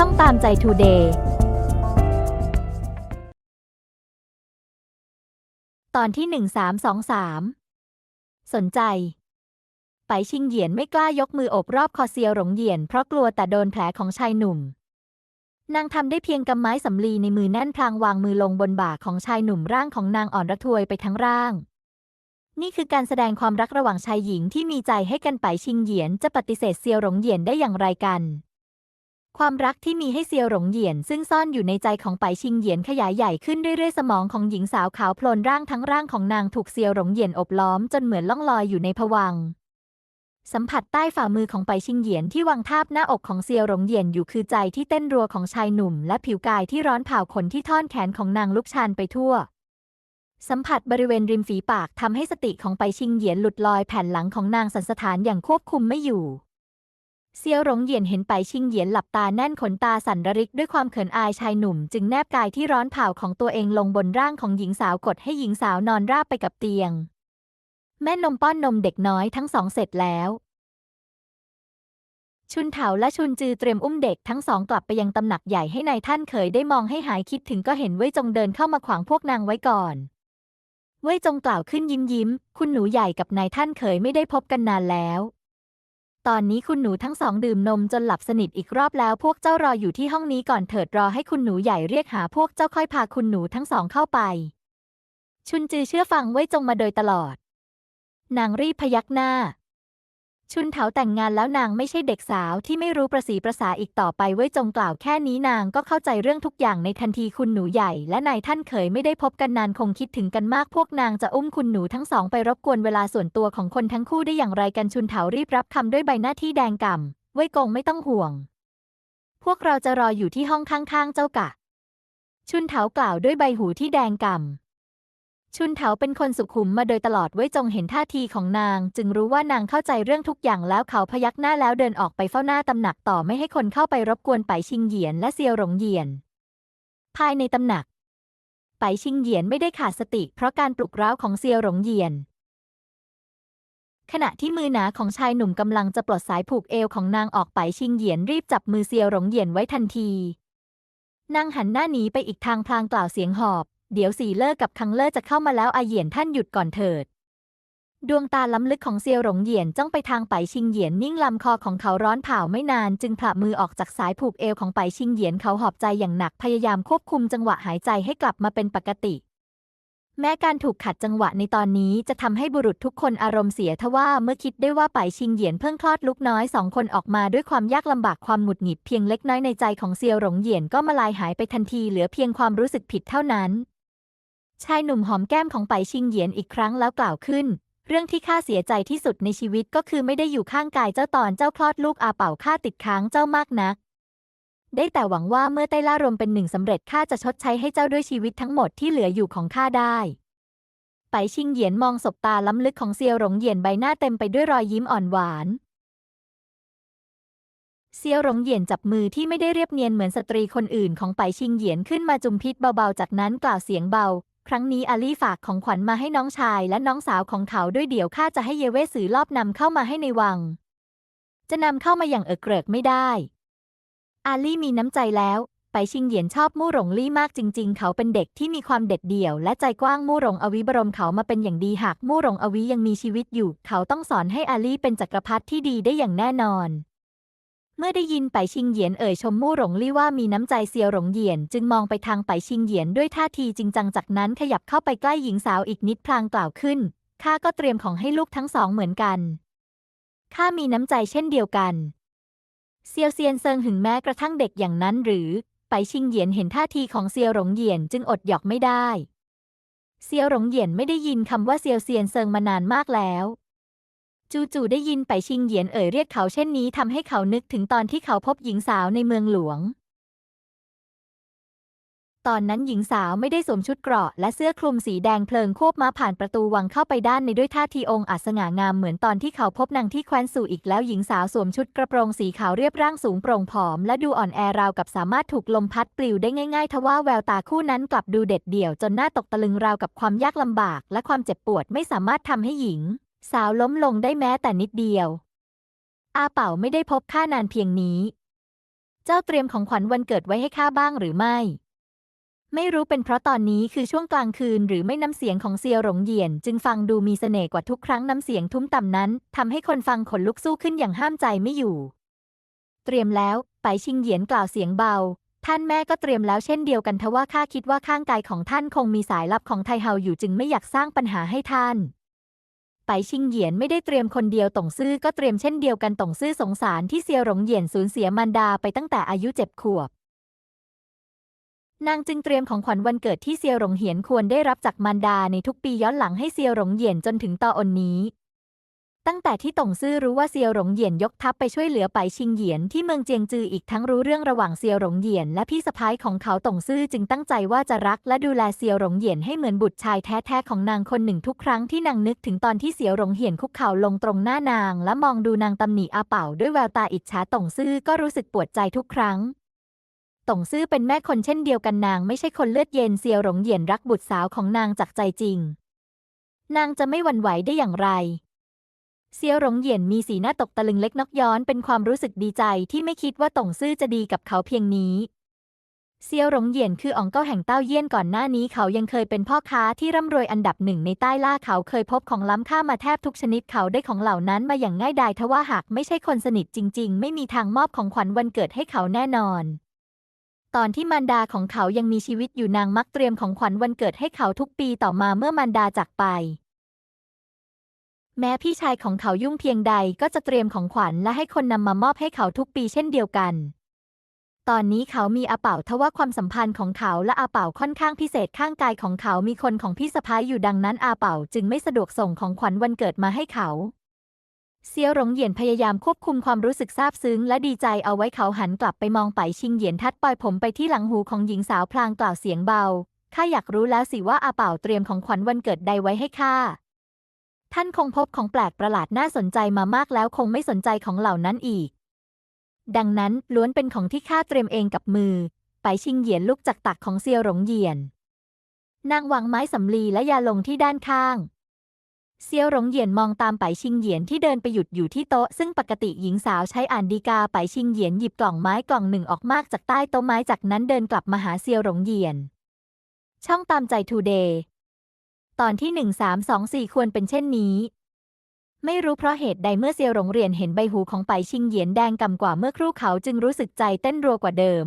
ช่องตามใจทูเดย์ตอนที่ 1323 สนใจ ไปชิงเหยียนไม่กล้ายกมือโอบรอบคอเซียวหลงเหยียนเพราะกลัวแต่โดนแผลของชายหนุ่ม นางทำได้เพียงกำไม้สำลีในมือแน่นพลางวางมือลงบนบ่าของชายหนุ่มร่างของนางอ่อนระทวยไปทั้งร่าง นี่คือการแสดงความรักระหว่างชายหญิงที่มีใจให้กันไปชิงเหยียนจะปฏิเสธเซียวหลงเหยียนได้อย่างไรกัน ความรักที่มีให้เซียวหลงเหยียน ซึ่งซ่อนอยู่ในใจของไปชิงเหยียนขยายใหญ่ขึ้นเรื่อยๆ สมองของหญิงสาวขาวโพลนร่างทั้งร่างของนางถูกเซียวหลงเหยียนอบล้อมจนเหมือนล่องลอยอยู่ในภวังสัมผัสใต้ฝ่ามือของไปชิงเหยียนที่วางทาบหน้าอกของเซียวหลงเหยียนอยู่คือใจที่เต้นรัวของชายหนุ่ม และผิวกายที่ร้อนเผาขนที่ท่อนแขนของนางลุกชานไปทั่ว สัมผัสบริเวณริมฝีปากทำให้สติของไปชิงเหยียนหลุดลอยแผ่นหลังของนางสันสถานอย่างควบคุมไม่อยู่ เซียวหลงเหยียนเห็นไปชิงเหยียนหลับตาแน่นขนตาสั่นระริกด้วยความเขินอายชายหนุ่ม จึงแนบกายที่ร้อนเผาของตัวเองลงบนร่างของหญิงสาวกดให้หญิงสาวนอนราบไปกับเตียง แม่นมป้อนนมเด็กน้อยทั้งสองเสร็จแล้ว ชุนเถาและชุนจือเตรียมอุ้มเด็กทั้งสองกลับไปยังตำหนักใหญ่ให้นายท่านเขยได้มองให้หายคิดถึงก็เห็นเว่ยจงเดินเข้ามาขวางพวกนางไว้ก่อนเว่ยจงกล่าวขึ้นยิ้มยิ้ม คุณหนูใหญ่กับนายท่านเขยไม่ได้พบกันนานแล้ว ตอนนี้คุณหนูทั้งสองดื่มนมจนหลับสนิทอีกรอบแล้วพวกเจ้ารออยู่ที่ห้องนี้ก่อนเถิดรอให้คุณหนูใหญ่เรียกหาพวกเจ้าค่อยพาคุณหนูทั้งสองเข้าไป ชุนจือเชื่อฟังไว้จงมาโดยตลอด นางรีบพยักหน้า ชุนเถาแต่งงานแล้วนางไม่ใช่เด็กสาวที่ไม่รู้ประสีประสาอีกต่อไปเว้จงกล่าวแค่นี้นางก็เข้าใจเรื่องทุกอย่างในทันทีคุณหนูใหญ่ และนายท่านเขยไม่ได้พบกันนานคงคิดถึงกันมากพวกนางจะอุ้มคุณหนูทั้งสองไปรบกวนเวลาส่วนตัวของคนทั้งคู่ได้อย่างไรกันชุนเถารีบรับคำด้วยใบหน้าที่แดงก่ำเว้กงไม่ต้องห่วง พวกเราจะรออยู่ที่ห้องข้างๆเจ้ากะ ชุนเถากล่าวด้วยใบหูที่แดงก่ำ ชุนเถาเป็นคนสุขุมมาโดยตลอดไว้จงเห็นท่าทีของนาง จึงรู้ว่านางเข้าใจเรื่องทุกอย่างแล้วเขาพยักหน้าแล้วเดินออกไปเฝ้าหน้าตำหนักต่อไม่ให้คนเข้าไปรบกวนไปชิงเหยียนและเซียวหลงเหยียน ภายในตำหนัก ไปชิงเหยียนไม่ได้ขาดสติ เพราะการปลุกเร้าของเซียวหลงเหยียน ขณะที่มือหนาของชายหนุ่มกำลังจะปลดสายผูกเอวของนางออกไปชิงเหยียนรีบจับมือเซียวหลงเหยียนไว้ทันทีนางหันหน้าหนีไปอีกทางพลางกล่าวเสียงหอบ เดี๋ยวสีเลิกกับคังเลิกจะเข้ามาแล้วอาเหยียนท่านหยุดก่อนเถิด ดวงตาล้ำลึกของเซียวหลงเหยียนจ้องไปทางไปชิงเหยียนนิ่งลำคอของเขาร้อนเผาไม่นานจึงผละมือออกจากสายผูกเอวของไปชิงเหยียนเขาหอบใจอย่างหนักพยายามควบคุมจังหวะหายใจให้กลับมาเป็นปกติ แม้การถูกขัดจังหวะในตอนนี้จะทำให้บุรุษทุกคนอารมณ์เสียทว่าเมื่อคิดได้ว่าไปชิงเหยียนเพิ่งคลอดลูกน้อยสองคนออกมาด้วยความยากลำบากความหงุดหงิดเพียงเล็กน้อยในใจของเซียวหลงเหยียนก็มาลายหายไปทันทีเหลือเพียงความรู้สึกผิดเท่านั้น ชายหนุ่มหอมแก้มของไปชิงเหยียนอีกครั้งแล้วกล่าวขึ้น เรื่องที่ข้าเสียใจที่สุดในชีวิตก็คือไม่ได้อยู่ข้างกายเจ้าตอนเจ้าคลอดลูกอาเป่าข้าติดค้างเจ้ามากนักได้แต่หวังว่าเมื่อไต้ล่ารวมเป็นหนึ่งสำเร็จข้าจะชดใช้ให้เจ้าด้วยชีวิตทั้งหมดที่เหลืออยู่ของข้าได้ ไปชิงเหยียนมองสบตาล้ำลึกของเซียวหลงเหยียนใบหน้าเต็มไปด้วยรอยยิ้มอ่อนหวาน เซียวหลงเหยียนจับมือที่ไม่ได้เรียบเนียนเหมือนสตรีคนอื่นของไปชิงเหยียนขึ้นมาจุมพิษเบาๆ จากนั้นกล่าวเสียงเบา ครั้งนี้อาลี่ฝากของขวัญมาให้น้องชายและน้องสาวของเขาด้วยเดี๋ยวข้าจะให้เยเวสือรอบนำเข้ามาให้ในวัง จะนำเข้ามาอย่างเอิกเกริกไม่ได้ อาลี่มีน้ำใจแล้ว ไปชิงเหยียนชอบมู่หลงลี่มากจริง ๆ เขาเป็นเด็กที่มีความเด็ดเดี่ยว และใจกว้างมู่หลงอวิบรมเขามาเป็นอย่างดีหากมู่หลงอวิยังมีชีวิตอยู่ เขาต้องสอนให้อาลี่เป็นจักรพรรดิที่ดีได้อย่างแน่นอน เมื่อได้ยินไปชิงเหยียนเอ่ยชมมู่หลงลี่ว่ามีน้ำใจเซียวหลงเหยียน จึงมองไปทางไปชิงเหยียนด้วยท่าทีจริงจังจากนั้นขยับเข้าไปใกล้หญิงสาวอีกนิดพลางกล่าวขึ้นข้าก็เตรียมของให้ลูกทั้งสองเหมือนกันข้ามีน้ำใจเช่นเดียวกัน เซียวเซียนเซิงหึงแม้กระทั่งเด็กอย่างนั้นหรือ ไปชิงเหยียนเห็นท่าทีของเซียวหลงเหยียนจึงอดหยอกไม่ได้ เซียวหลงเหยียนไม่ได้ยินคำว่าเซียวเซียนเซิงมานานมากแล้ว จู่ๆได้ยินไปชิงเหยียนเอ่ยเรียกเขาเช่นนี้ทำให้เขานึกถึงตอนที่เขาพบหญิงสาวในเมืองหลวง ตอนนั้นหญิงสาวไม่ได้สวมชุดเกราะและเสื้อคลุมสีแดงเพลิงควบม้าผ่านประตูวังเข้าไปด้านในด้วยท่าทีองค์อาจสง่างามเหมือนตอนที่เขาพบนางที่แคว้นสู่อีกแล้วหญิงสาวสวมชุดกระโปรงสีขาวเรียบร่างสูงโปร่งผอม และดูอ่อนแอราวกับสามารถถูกลมพัดปลิวได้ง่ายๆ ทว่าแววตาคู่นั้นกลับดูเด็ดเดี่ยวจนหน่าตกตะลึงราวกับความยากลำบาก และความเจ็บปวดไม่สามารถทำให้หญิง สาวล้มลงได้แม้แต่นิดเดียว อาเป่าไม่ได้พบข้านานเพียงนี้ เจ้าเตรียมของขวัญวันเกิดไว้ให้ข้าบ้างหรือไม่ ไม่รู้เป็นเพราะตอนนี้คือช่วงกลางคืนหรือไม่น้ำเสียงของเซียวหลงเหยียน จึงฟังดูมีเสน่ห์กว่าทุกครั้งน้ำเสียงทุ้มต่ำนั้นทำให้คนฟังขนลุกสู้ขึ้นอย่างห้ามใจไม่อยู่ เตรียมแล้วไปชิงเหยียนกล่าวเสียงเบาท่านแม่ก็เตรียมแล้วเช่นเดียวกันทว่าข้าคิดว่าข้างกายของท่านคงมีสายลับของไทเฮาอยู่จึงไม่อยากสร้างปัญหาให้ท่าน ไปชิงเหยียนไม่ได้เตรียมคนเดียวต่งซื่อก็เตรียมเช่นเดียวกันต่งซื่อสงสารที่เซียหลงเหยียนสูญเสียมารดาไปตั้งแต่อายุเจ็ดขวบ นางจึงเตรียมของขวัญวันเกิดที่เซียหลงเหยียนควรได้รับจากมารดาในทุกปีย้อนหลังให้เซียหลงเหยียนจนถึงตอนนี้ ตั้งแต่ที่ต่งซื่อรู้ว่าเซียวหลงเหยียนยกทัพไปช่วยเหลือไปชิงเหยียนที่เมืองเจียงจืออีกทั้งรู้เรื่องระหว่างเซียวหลงเหยียนและพี่สะพ้ายของเขาต่งซื่อจึงตั้งใจว่าจะรักและดูแลเซียวหลงเหยียนให้เหมือนบุตรชายแท้ๆของนางคนหนึ่งทุกครั้งที่นางนึกถึงตอนที่เซียวหลงเหยียนคุกเข่าลงตรงหน้านาง และมองดูนางตำหนิอาเป่าด้วยแววตาอิจฉาต่งซื่อก็รู้สึกปวดใจทุกครั้งต่งซื่อเป็นแม่คนเช่นเดียวกันนางไม่ใช่คนเลือดเย็นเซียวหลงเหยียนรักบุตรสาวของนางจากใจจริง นางจะไม่หวั่นไหวได้อย่างไร เซียวหลงเหยียนมีสีหน้าตกตะลึงเล็กนกย้อนเป็นความรู้สึกดีใจที่ไม่คิดว่าต่งซื่อจะดีกับเขาเพียงนี้ เซียวหลงเหยียนคืออ๋องเก้าแห่งเต้าเยี่ยนก่อนหน้านี้เขายังเคยเป็นพ่อค้าที่ร่ำรวยอันดับหนึ่งในใต้ล่าเขาเคยพบของล้ำค่ามาแทบทุกชนิดเขาได้ของเหล่านั้นมาอย่างง่ายดายทว่าหากไม่ใช่คนสนิทจริง ๆ ไม่มีทางมอบของขวัญวันเกิดให้เขาแน่นอนตอนที่มารดาของเขายังมีชีวิตอยู่นางมักเตรียมของขวัญวันเกิดให้เขาทุกปีต่อมาเมื่อมารดาจากไป แม้พี่ชายของเขายุ่งเพียงใดก็จะเตรียมของขวัญและให้คนนำมามอบให้เขาทุกปีเช่นเดียวกัน ตอนนี้เขามีอาเป่าทว่าความสัมพันธ์ของเขาและอาเป่าค่อนข้างพิเศษข้างกายของเขามีคนของพี่สะพ้ายอยู่ดังนั้นอาเป่าจึงไม่สะดวกส่งของขวัญวันเกิดมาให้เขาเซียวหลงเหยียนพยายามควบคุมความรู้สึกซาบซึ้งและดีใจเอาไว้เขาหันกลับไปมองไปชิงเหยียนทัดปล่อยผมไปที่หลังหูของหญิงสาวพลางกล่าวเสียงเบา ข้าอยากรู้แล้วสิว่าอาเป่าเตรียมของขวัญวันเกิดใดไว้ให้ข้า ท่านคงพบของแปลกประหลาดน่าสนใจมามากแล้วคงไม่สนใจของเหล่านั้นอีก ดังนั้นล้วนเป็นของที่ข้าเตรียมเองกับมือ ไปชิงเหยียนลุกจากตักของเซียวหลงเหยียน นางวางไม้สำลีและยาลงที่ด้านข้าง เซียวหลงเหยียนมองตามไปชิงเหยียนที่เดินไปหยุดอยู่ที่โต๊ะ ซึ่งปกติหญิงสาวใช้อ่านดีกาไปชิงเหยียนหยิบกล่องไม้กล่องหนึ่งออกมากจากใต้โต๊ะไม้จากนั้นเดินกลับมาหาเซียวหลงเหยียน ช่องตามใจทูเดย์ ตอนที่หนึ่งสามสองสี่ควรเป็นเช่นนี้ ไม่รู้เพราะเหตุใดเมื่อเซียวหลงเรียนเห็นใบหูของไปชิงเหยียนแดงกำกว่าเมื่อครู่เขาจึงรู้สึกใจเต้นรัวกว่าเดิม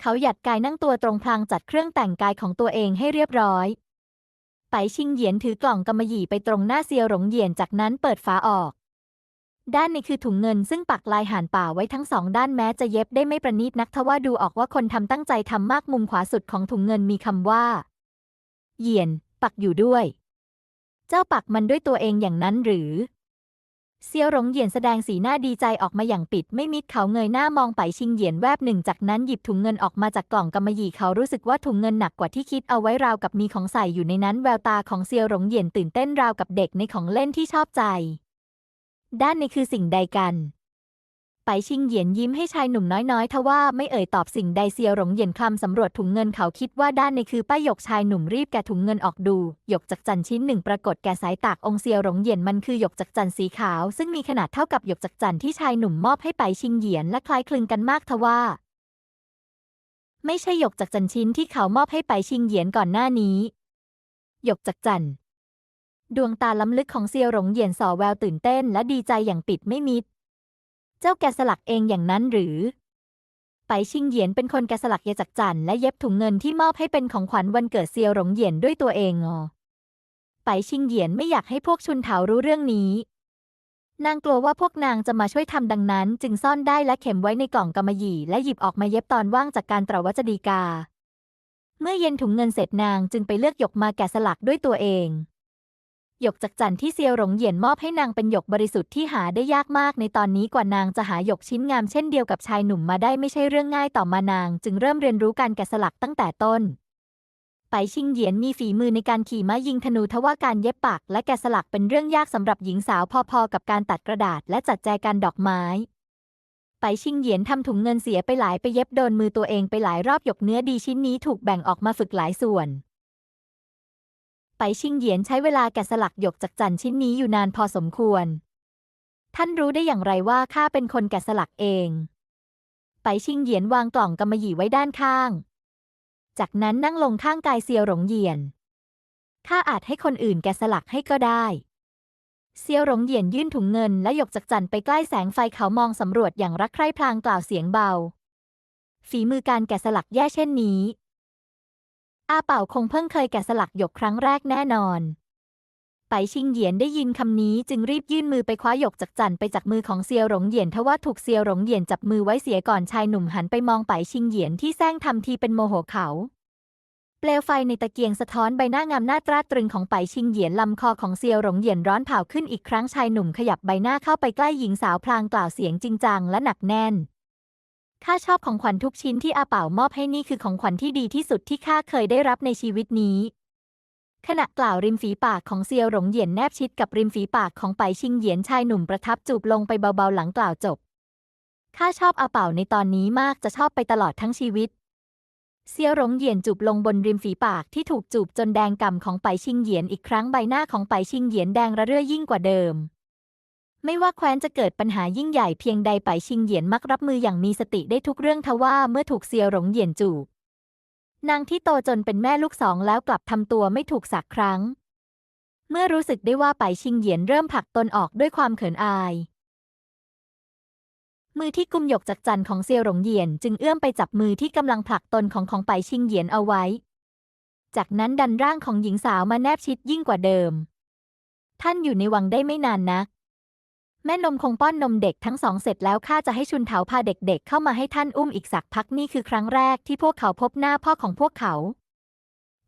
เขาหยัดกายนั่งตัวตรงพลางจัดเครื่องแต่งกายของตัวเองให้เรียบร้อยไปชิงเหยียนถือกล่องกำมะหยี่ไปตรงหน้าเซียวหลงเหยียนจากนั้นเปิดฝาออก ด้านในคือถุงเงินซึ่งปักลายห่านป่าไว้ทั้งสองด้านแม้จะเย็บได้ไม่ประณีตนักทว่าดูออกว่าคนทำตั้งใจทำมากมุมขวาสุดของถุงเงินมีคำว่า เหยียน ปักอยู่ด้วย เจ้าปักมันด้วยตัวเองอย่างนั้นหรือ เซียวหลงเหยียนแสดงสีหน้าดีใจออกมาอย่างปิด ไม่มิดเขาเงยหน้ามองไปชิงเหยียนแวบหนึ่งจากนั้นหยิบถุงเงินออกมาจากกล่องกำมะหยี่เขารู้สึกว่าถุงเงินหนักกว่าที่คิดเอาไว้ราวกับมีของใส่อยู่ในนั้นแววตาของเซียวหลงเหยียนตื่นเต้นราวกับเด็กในของเล่นที่ชอบใจ ด้านในคือสิ่งใดกัน ไปชิงเหยียนยิ้มให้ชายหนุ่มน้อยๆ ทว่าไม่เอ่ยตอบสิ่งใดเซียวหลงเหยียนคลำสำรวจถุงเงินเขาคิดว่าด้านในคือป้ายหยกชายหนุ่มรีบแกะถุงเงินออกดูหยกจักจันชิ้นหนึ่งปรากฏแก่สายตากองเซียวหลงเหยียนมันคือหยกจักจันสีขาว ซึ่งมีขนาดเท่ากับหยกจักจันที่ชายหนุ่มมอบให้ไปชิงเหยียนและคล้ายคลึงกันมากทว่าไม่ใช่หยกจักจันชิ้นที่เขามอบให้ไปชิงเหยียนก่อนหน้านี้ หยกจักจัน ดวงตาล้ำลึกของเซียวหลงเหยียนส่อแววตื่นเต้นและดีใจอย่างปิดไม่มิด เจ้าแกะสลักเองอย่างนั้นหรือ ไปชิงเหยียนเป็นคนแกะสลักเยจักจันและเย็บถุงเงินที่มอบให้เป็นของขวัญวันเกิดเซียวหลงเหยียนด้วยตัวเองอ๋อไปชิงเหยียนไม่อยากให้พวกชุนเถารู้เรื่องนี้ นางกลัวว่าพวกนางจะมาช่วยทำดังนั้น จึงซ่อนได้และเข็มไว้ในกล่องกำมะหยี่และหยิบออกมาเย็บตอนว่างจากการตรวจดีกา เมื่อเย็นถุงเงินเสร็จนางจึงไปเลือกหยกมาแกะสลักด้วยตัวเอง หยกจักจันที่เซียวหลงเหยียนมอบให้นางเป็นหยกบริสุทธิ์ที่หาได้ยากมากในตอนนี้กว่านางจะหาหยกชิ้นงามเช่นเดียวกับชายหนุ่มมาได้ไม่ใช่เรื่องง่ายต่อมานาง จึงเริ่มเรียนรู้การแกะสลักตั้งแต่ต้น ไปชิงเหยียนมีฝีมือในการขี่ม้ายิงธนูทว่าการเย็บปัก และแกะสลักเป็นเรื่องยากสำหรับหญิงสาวพอๆกับการตัดกระดาษและจัดแจกันดอกไม้ไปชิงเหยียนทำถุงเงินเสียไปหลายไปเย็บโดนมือตัวเองไปหลายรอบหยกเนื้อดีชิ้นนี้ถูกแบ่งออกมาฝึกหลายส่วน ไปชิงเหยียนใช้เวลาแกะสลักหยกจากจันชิ้นนี้อยู่นานพอสมควร ท่านรู้ได้อย่างไรว่าข้าเป็นคนแกะสลักเอง ไปชิงเหยียนวางกล่องกำมะหยี่ไว้ด้านข้าง จากนั้นนั่งลงข้างกายเซียวหลงเหยียน ข้าอาจให้คนอื่นแกะสลักให้ก็ได้เซียวหลงเหยียนยื่นถุงเงินและหยกจักจันไปใกล้แสงไฟเขามองสำรวจอย่างรักใคร่พลางกล่าวเสียงเบา ฝีมือการแกะสลักแย่เช่นนี้ อาเป่าคงเพิ่งเคยแกะสลักหยกครั้งแรกแน่นอนไปชิงเหยียนได้ยินคำนี้จึงรีบยื่นมือไปคว้าหยกจักจันไปจากมือของเซียวหลงเหยียนทว่าถูกเซียวหลงเหยียนจับมือไว้เสียก่อนชายหนุ่มหันไปมองไปชิงเหยียนที่แซงทำทีเป็นโมโหเขา เปลวไฟในตะเกียงสะท้อนใบหน้างามหน้าตราตรึงของไปชิงเหยียนลำคอของเซียวหลงเหยียนร้อนเผาขึ้นอีกครั้งชายหนุ่มขยับใบหน้าเข้าไปใกล้หญิงสาวพลางกล่าวเสียงจริงจังและหนักแน่น ข้าชอบของขวัญทุกชิ้นที่อาเป่ามอบให้นี่คือของขวัญที่ดีที่สุดที่ข้าเคยได้รับในชีวิตนี้ ขณะกล่าวริมฝีปากของเซียวหลงเหยียนแนบชิดกับริมฝีปากของไปชิงเหยียนชายหนุ่มประทับจูบลงไปเบาๆหลังกล่าวจบ ข้าชอบอาเป่าในตอนนี้มากจะชอบไปตลอดทั้งชีวิต เซียวหลงเหยียนจูบลงบนริมฝีปากที่ถูกจูบจนแดงก่ำของไปชิงเหยียนอีกครั้งใบหน้าของไปชิงเหยียนแดงระเรื่อยิ่งกว่าเดิม ไม่ว่าแคว้นจะเกิดปัญหายิ่งใหญ่เพียงใดไปชิงเหยียนมักรับมืออย่างมีสติได้ทุกเรื่องทว่าเมื่อถูกเซียวหลงเหยียนจูบนางที่โตจนเป็นแม่ลูกสองแล้วกลับทำตัวไม่ถูกสักครั้ง เมื่อรู้สึกได้ว่าไปชิงเหยียนเริ่มผลักตนออกด้วยความเขินอาย มือที่กุมหยกจักจันของเซียวหลงเหยียนจึงเอื้อมไปจับมือที่กำลังผลักตนของของไปชิงเหยียนเอาไว้ จากนั้นดันร่างของหญิงสาวมาแนบชิดยิ่งกว่าเดิม ท่านอยู่ในวังได้ไม่นานนัก แม่นมคงป้อนนมเด็กทั้งสองเสร็จแล้วข้าจะให้ชุนเถาพาเด็กๆ เข้ามาให้ท่านอุ้มอีกสักพักนี่คือครั้งแรกที่พวกเขาพบหน้าพ่อของพวกเขา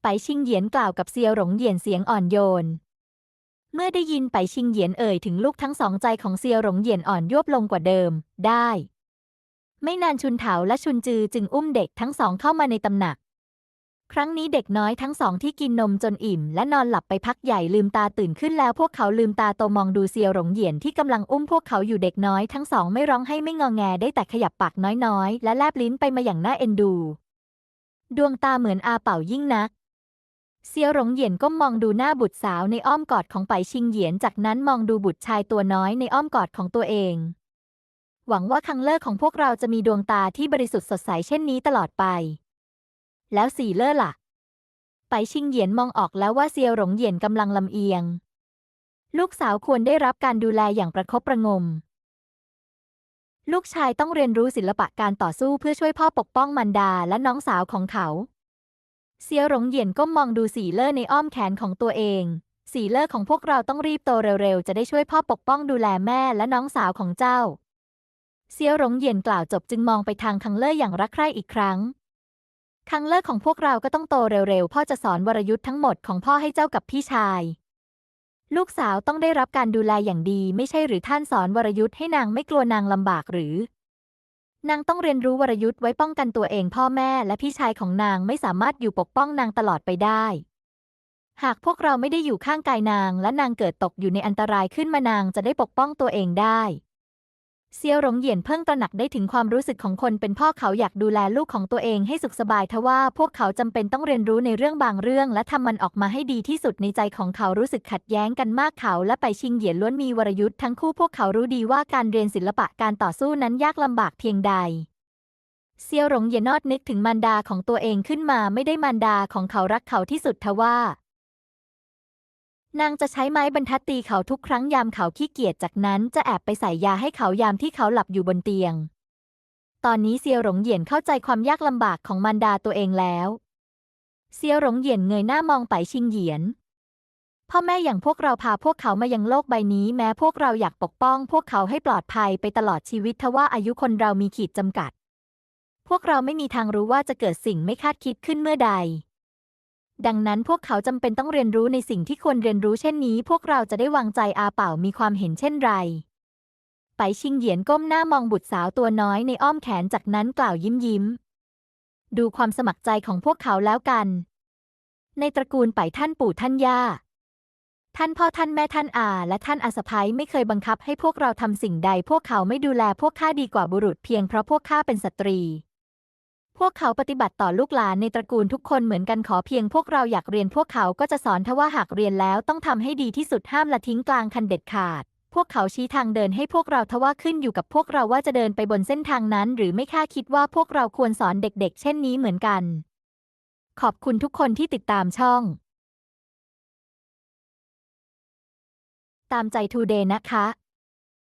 ไปชิงเหยียนกล่าวกับเซียวหลงเหยียนเสียงอ่อนโยน เมื่อได้ยินไปชิงเหยียนเอ่ยถึงลูกทั้งสองใจของเซียวหลงเหยียนอ่อนยวบลงกว่าเดิม ได้ ไม่นานชุนเถาและชุนจือจึงอุ้มเด็กทั้งสองเข้ามาในตำหนัก ครั้งนี้เด็กน้อยทั้งสองที่กินนมจนอิ่ม และนอนหลับไปพักใหญ่ลืมตาตื่นขึ้นแล้วพวกเขาลืมตาโตมองดูเซียวหลงเหยียนที่กำลังอุ้มพวกเขาอยู่เด็กน้อยทั้งสองไม่ร้องให้ไม่งอแงได้แต่ขยับปากน้อยๆ และแลบลิ้นไปมาอย่างน่าเอ็นดู ดวงตาเหมือนอาเป่ายิ่งนัก เซียวหลงเหยียนก้มมองดูหน้าบุตรสาวในอ้อมกอดของไปชิงเหยียนจากนั้นมองดูบุตรชายตัวน้อยในอ้อมกอดของตัวเอง หวังว่าคังเลิกของพวกเราจะมีดวงตาที่บริสุทธิ์สดใสเช่นนี้ตลอดไป แล้วสีเล่อล่ะ ไปชิงเหยียนมองออกแล้วว่าเซียวหลงเหยียนกำลังลำเอียง ลูกสาวควรได้รับการดูแลอย่างประคบประงม ลูกชายต้องเรียนรู้ศิลปะการต่อสู้เพื่อช่วยพ่อปกป้องมันดาและน้องสาวของเขา เซียวหลงเหยียนก้มมองดูสีเล่อในอ้อมแขนของตัวเอง สีเล่อของพวกเราต้องรีบโตเร็วๆ จะได้ช่วยพ่อปกป้องดูแลแม่และน้องสาวของเจ้าเซียวหลงเหยียนกล่าวจบจึงมองไปทางคังเล่ออย่างรักใคร่อีกครั้ง คังเล่อของพวกเราก็ต้องโตเร็วๆ พ่อจะสอนวรยุทธ์ทั้งหมดของพ่อให้เจ้ากับพี่ชาย ลูกสาวต้องได้รับการดูแลอย่างดีไม่ใช่หรือท่านสอนวรยุทธ์ให้นางไม่กลัวนางลำบากหรือ นางต้องเรียนรู้วรยุทธ์ไว้ป้องกันตัวเองพ่อแม่และพี่ชายของนางไม่สามารถอยู่ปกป้องนางตลอดไปได้ หากพวกเราไม่ได้อยู่ข้างกายนางและนางเกิดตกอยู่ในอันตรายขึ้นมานางจะได้ปกป้องตัวเองได้ เซียวหลงเหยียนเพิ่งตระหนักได้ถึงความรู้สึกของคนเป็นพ่อเขาอยากดูแลลูกของตัวเองให้สุขสบายทว่าพวกเขาจำเป็นต้องเรียนรู้ในเรื่องบางเรื่อง และทำมันออกมาให้ดีที่สุดในใจของเขารู้สึกขัดแย้งกันมากเขาและไปชิงเหยียนล้วนมีวรยุทธ์ทั้งคู่พวกเขารู้ดีว่าการเรียนศิลปะการต่อสู้นั้นยากลำบากเพียงใดเซียวหลงเหยียนนอดนึกถึงมารดาของตัวเองขึ้นมาไม่ได้มารดาของเขารักเขาที่สุดทว่า นางจะใช้ไม้บรรทัดตีเขาทุกครั้งยามเขาขี้เกียจจากนั้นจะแอบไปใส่ยาให้เขายามที่เขาหลับอยู่บนเตียง ตอนนี้เซียวหลงเหยียนเข้าใจความยากลำบากของมารดาตัวเองแล้ว เซียวหลงเหยียนเงยหน้ามองไปชิงเหยียน พ่อแม่อย่างพวกเราพาพวกเขามายังโลกใบนี้ แม้พวกเราอยากปกป้อง พวกเขาให้ปลอดภัยไปตลอดชีวิตทว่าอายุคนเรามีขีดจำกัด พวกเราไม่มีทางรู้ว่าจะเกิดสิ่งไม่คาดคิดขึ้นเมื่อใด ดังนั้นพวกเขาจำเป็นต้องเรียนรู้ในสิ่งที่ควรเรียนรู้เช่นนี้ พวกเราจะได้วางใจอาเป่ามีความเห็นเช่นไร ไปชิงเหยียนก้มหน้ามองบุตรสาวตัวน้อยในอ้อมแขนจากนั้นกล่าวยิ้มยิ้ม ดูความสมัครใจของพวกเขาแล้วกัน ในตระกูลไปท่านปู่ท่านย่า ท่านพ่อท่านแม่ท่านอา และท่านอาสะพ้ยไม่เคยบังคับให้พวกเราทำสิ่งใด พวกเขาไม่ดูแลพวกข้าดีกว่าบุรุษเพียงเพราะพวกข้าเป็นสตรี วกเขาปฏิบัติต่อลูกหลานในตระกูลทุกคนเหมือนกันขอเพียงพวกเราอยากเรียนพวกเขาก็จะสอนทว่าหากเรียนแล้วต้องทำให้ดีที่สุดห้ามละทิ้งกลางคันเด็ดขาด พวกเขาชี้ทางเดินให้พวกเราทว่าขึ้นอยู่กับพวกเราว่าจะเดินไปบนเส้นทางนั้น หรือไม่ค่าคิดว่าพวกเราควรสอนเด็ก ๆ เช่นนี้เหมือนกัน ขอบคุณทุกคนที่ติดตามช่อง ตามใจทูเดย์นะคะ